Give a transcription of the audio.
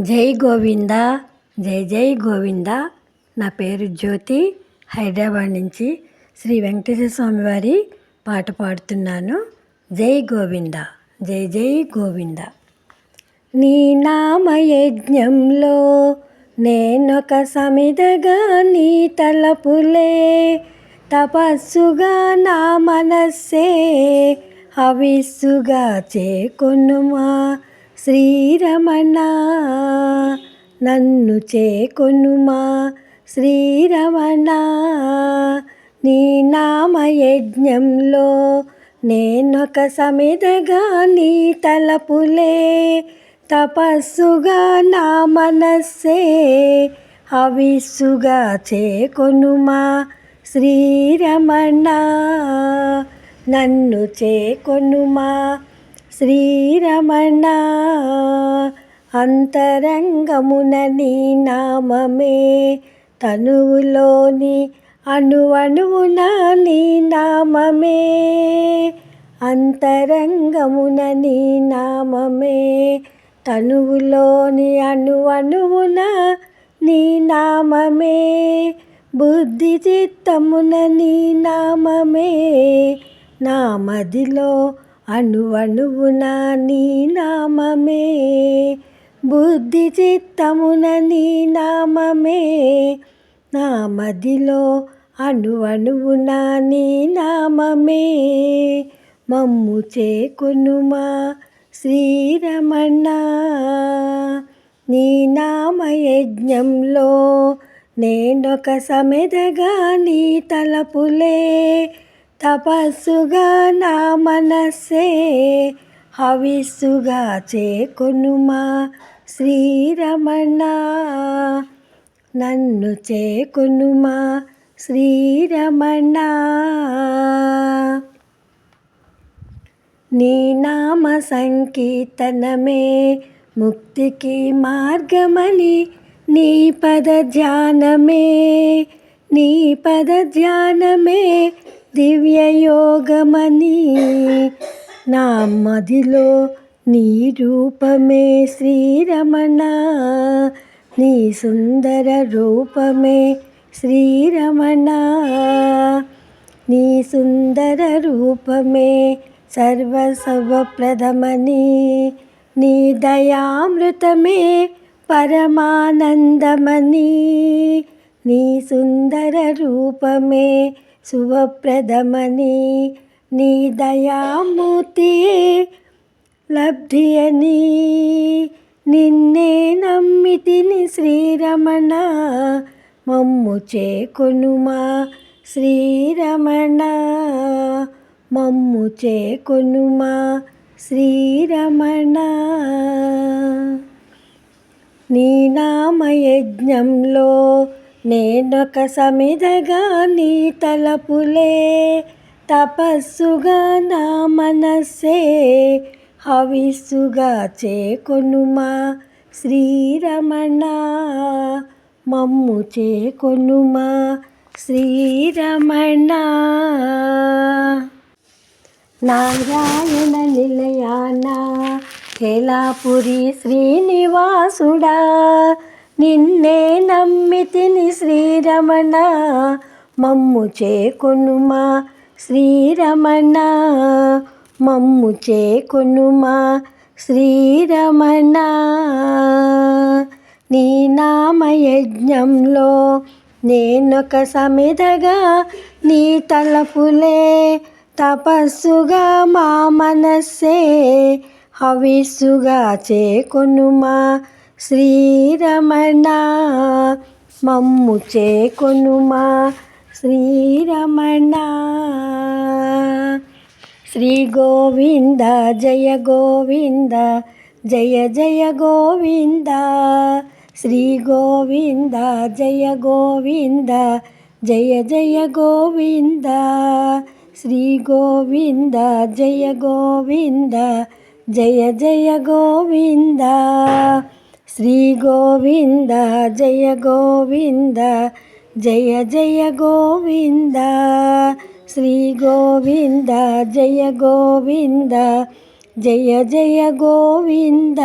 జై గోవింద జై జై గోవింద. నా పేరు జ్యోతి. హైదరాబాద్ నుంచి శ్రీ వెంకటేశ్వర స్వామి వారి పాట పాడుతున్నాను. జై గోవింద జై జై గోవింద. నీ నామయజ్ఞంలో నేనొక సమిదగా నీ తలపులే. తపస్సుగా నా మనస్సే హవిస్సుగా చేకొనుమా. శ్రీరమణ నన్ను చేకొనుమా? శ్రీరమణ నీ నామయజ్ఞంలో నేనొక సమిదగా నీ తలపులే. తపస్సుగా నా మనస్సే హవిస్సుగా చేకొనుమా? శ్రీరమణ నన్ను చేకొనుమా? శ్రీరమణ అంతరంగమున నీ నామమే. తనువులోని అణువణువున నీ నామమే. అంతరంగమున నీ నామమే. తనువులోని అణువణువున నీ నామమే. బుద్ధి చిత్తమున నీ నామమే. నామదిలో అణువణువున నీ నామమే. బుద్ధి చిత్తమున నీ నామమే. నా మదిలో అణువణువున నీ నామమే. మమ్ము చేకునుమా శ్రీరమణ. నీ నామయజ్ఞంలో నేనొక సమెదగా నీ తలపులే. తపస్సుగా నా మనసే హవిస్సుగా చేకొనుమా శ్రీరమణ? నన్ను చేకొనుమా శ్రీరమణ? నీ నామ సంకీర్తనమే ముక్తికి మార్గమని నీ పద ధ్యానమే నీ పద ధ్యానమే దివ్యయోగమని నా మదిలో నీ రూపమే శ్రీరమణ నీ సుందర రూపమే శ్రీరమణ. నీ సుందర రూపమే సర్వసర్వప్రదమని నీ దయామృతమే పరమానందమని నీ సుందర రూపమే శుభప్రదమని నీ దయామూర్తి లబ్ధి అని నిన్నే నమ్మితిని శ్రీరమణ మమ్ము చేకొనుమా శ్రీరమణ మమ్ము చేకొనుమా శ్రీరమణ. నీ నామయజ్ఞంలో నేనొక సమిదగా నీ తలపులే తపస్సుగా నా మనస్సే హవిస్సుగా చేకొనుమా శ్రీరమణ? మమ్ము చేకొనుమా శ్రీరమణ? నారాయణ నిలయాన హేలాపురి శ్రీనివాసుడా నిన్నే నమ్మితిని శ్రీరమణ మమ్ము చేకొనుమా? శ్రీరమణ మమ్ము చేకొనుమా? శ్రీరమణ నీ నామయజ్ఞంలో నేనొక సమిధగా నీ తలపులే తపస్సుగా మా మనస్సే హవిస్సుగా చేకొనుమా? శ్రీరమణ మమ్ము చేకొనుమా. శ్రీరమణ శ్రీ గోవింద జయ గోవింద జయ జయ గోవింద. శ్రీ గోవింద జయ గోవింద జయ జయ గోవింద. శ్రీ గోవింద జయ గోవింద జయ జయ గోవింద. శ్రీ గోవింద జయ గోవింద జయ జయ గోవింద. శ్రీ గోవింద జయ గోవింద జయ జయ గోవింద.